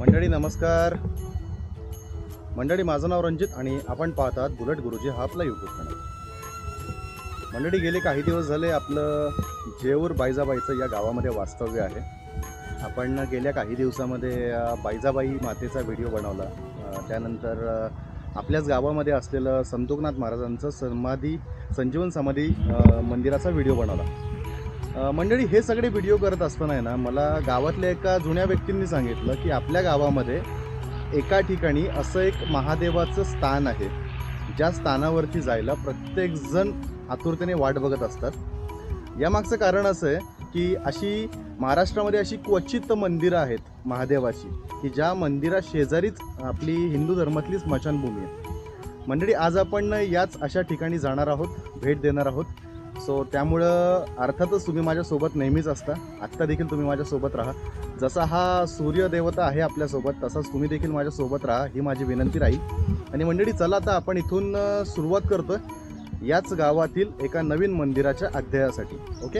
मंडळी नमस्कार. मंडळी माझं नाव रंजित आणि आपण पाहतात बुलेट गुरुजी हा आपला यूट्यूब चॅनल मंडळी गेले काही दिवस झाले आपलं जेऊर बायजाबाईचं या गावामध्ये वास्तव्य आहे. आपण गेल्या काही दिवसामध्ये बायजाबाई मातेचा व्हिडिओ बनवला. त्यानंतर आपल्याच गावामध्ये असलेलं संतोकनाथ महाराजांचं समाधी संजीवन समाधी मंदिराचा व्हिडिओ बनवला. मंडळी हे सगळे व्हिडिओ करत असताना आहे ना मला गावातल्या एका जुन्या व्यक्तींनी सांगितलं की आपल्या गावामध्ये एका ठिकाणी असं एक महादेवाचं स्थान आहे. ज्या स्थानावरती जायला प्रत्येकजण आतुरतेने वाट बघत असतात. यामागचं कारण असं आहे की अशी महाराष्ट्रामध्ये अशी क्वचित मंदिरं आहेत महादेवाची की ज्या मंदिरा शेजारीच आपली हिंदू धर्मातली स्मशानभूमी आहे. मंडळी आज आपण याच अशा ठिकाणी जाणार आहोत भेट देणार आहोत. सो त्यामुळं अर्थातच तुम्ही माझ्यासोबत नेहमीच असता. आत्ता देखील तुम्ही माझ्यासोबत राहा. जसा हा सूर्यदेवता आहे आपल्यासोबत तसाच तुम्ही देखील माझ्यासोबत राहा ही माझी विनंती राहील. आणि मंडळी चला आता आपण इथून सुरुवात करतो याच गावातील एका नवीन मंदिराच्या अध्यायासाठी. ओके